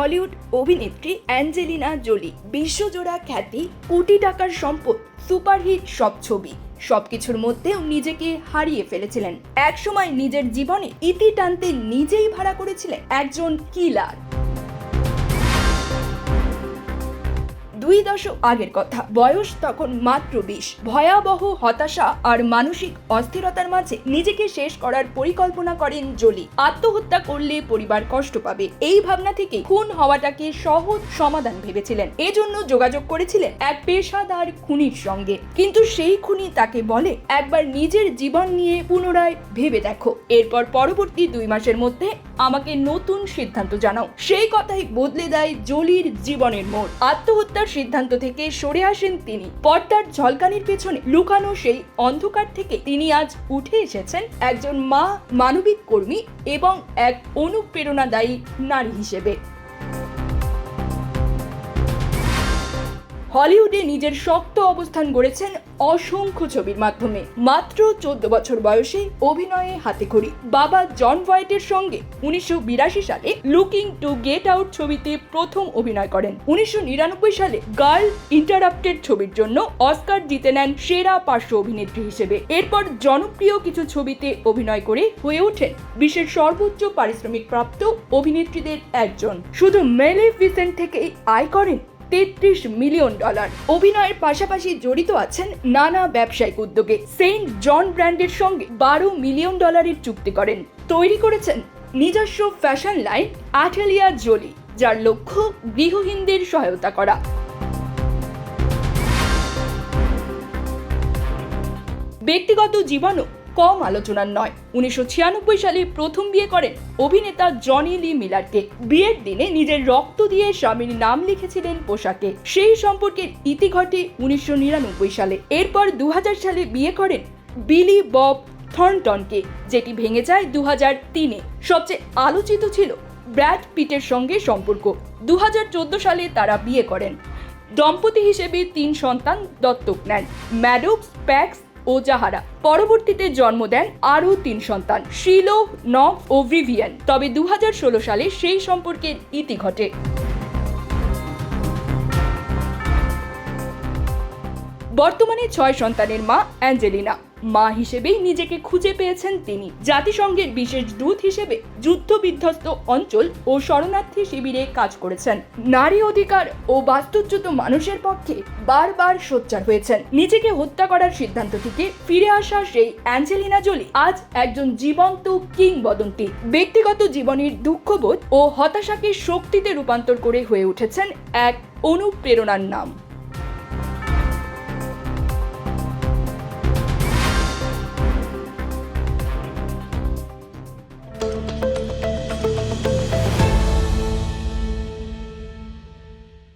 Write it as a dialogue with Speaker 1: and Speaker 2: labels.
Speaker 1: Hollywood অভিনেত্রী Angelina Jolie, বিশ্বজোড়া খ্যাতি, কোটি টাকার সম্পদ, সুপারহিট সব ছবি, সবকিছুর মধ্যেও নিজেকে হারিয়ে ফেলেছিলেন। একসময় নিজের জীবনে ইতি টানতে নিজেই ভাড়া করেছিলেন একজন কিলার। দুই দশক আগের কথা। বয়স তখন মাত্র বিশ। ভয়াবহ হতাশা আর মানসিক অস্থিরতার মাঝে নিজেকে শেষ করার পরিকল্পনা করেন জোলি আত্মহত্যা করলে পরিবার কষ্ট পাবে। এই ভাবনা থেকে খুন হওয়াটাকে সহজ সমাধান ভেবেছিলেন। এজন্য যোগাযোগ করেছিলেন এক পেশাদার খুনির সঙ্গে। কিন্তু সেই খুনি তাকে বলে, একবার নিজের জীবন নিয়ে পুনরায় ভেবে দেখো। এরপর পরবর্তী দুই মাসের মধ্যে আমাকে নতুন সিদ্ধান্ত জানাও। সেই কথাই বদলে দেয় জলির জীবনের মোড়। আত্মহত্যার সিদ্ধান্ত থেকে সরে আসেন তিনি। পর্দার ঝলকানির পেছনে লুকানো সেই অন্ধকার থেকে তিনি আজ উঠে এসেছেন একজন মা মানবিক কর্মী এবং এক অনুপ্রেরণাদায়ী নারী হিসেবে। হলিউডে নিজের শক্ত অবস্থান গড়েছেন অসংখ্য ছবির মাধ্যমে। মাত্র চোদ্দ বছর বয়সে অভিনয়ে হাতে খড়ি বাবা জন হোয়াইটের সঙ্গে উনিশশো বিরাশি সালে লুকিং টু গেট আউট ছবিতে প্রথম অভিনয় করেন। উনিশশো নিরানব্বই সালে গার্ল ইন্টারাপ্টেড ছবির জন্য অস্কার জিতে নেন সেরা পার্শ্ব অভিনেত্রী হিসেবে। এরপর জনপ্রিয় কিছু ছবিতে অভিনয় করে হয়ে ওঠেন বিশ্বের সর্বোচ্চ পারিশ্রমিক প্রাপ্ত অভিনেত্রীদের একজন। শুধু মেলেফিসেন্ট থেকেই আয় করেন তেত্রিশ মিলিয়ন ডলার। অভিনয়ের পাশাপাশি জড়িত আছেন নানা ব্যবসায়িক উদ্যোগে। সেন্ট জন ব্র্যান্ডের সঙ্গে বারো মিলিয়ন ডলারের চুক্তি করেন। তৈরি করেছেন নিজস্ব ফ্যাশন লাইন আটেলিয়া জোলি, যার লক্ষ্য গৃহহীনদের সহায়তা করা। ব্যক্তিগত জীবনও কম আলোচনার নয়। উনিশশো সালে প্রথম বিয়ে করেন অভিনেতা জনি লি মিলারকে। বিয়ের দিনে নিজের রক্ত দিয়ে স্বামীর নাম লিখেছিলেন পোশাকে। সেই সম্পর্কের ইতি ঘটে উনিশশো নিরানব্বই সালে। এরপর দু হাজার সালে বিয়ে করেন বিলি বব থর্নটনকে, যেটি ভেঙে যায় দু তিনে। সবচেয়ে আলোচিত ছিল ব্র্যাড পিটের সঙ্গে সম্পর্ক। দু হাজার চোদ্দ সালে তারা বিয়ে করেন। দম্পতি হিসেবে তিন সন্তান দত্তক নেন। ম্যাডোক্স, প্যাক্স ও জাহারা পরবর্তীতে জন্ম দেন, আরও তিন সন্তান, শিলো নক ও ভিভিয়ান। তবে দু হাজার ষোলো সালে সেই সম্পর্কের ইতি ঘটে। বর্তমানে ছয় সন্তানের মা অ্যাঞ্জেলিনা। মা হিসেবেই নিজেকে খুঁজে পেয়েছেন তিনি। জাতিসংঘের বিশেষ দূত হিসেবে যুদ্ধ বিধ্বস্ত অঞ্চল ও শরণার্থী শিবিরে কাজ করেছেন। নারী অধিকার ও বাস্তুচ্যুত মানুষের পক্ষে বারবার সোচ্চার হয়েছেন। নিজেকে হত্যা করার সিদ্ধান্ত থেকে ফিরে আসা সেই অ্যাঞ্জেলিনা জোলি আজ একজন জীবন্ত কিংবদন্তি। ব্যক্তিগত জীবনের দুঃখবোধ ও হতাশাকে শক্তিতে রূপান্তর করে হয়ে উঠেছেন এক অনুপ্রেরণার নাম।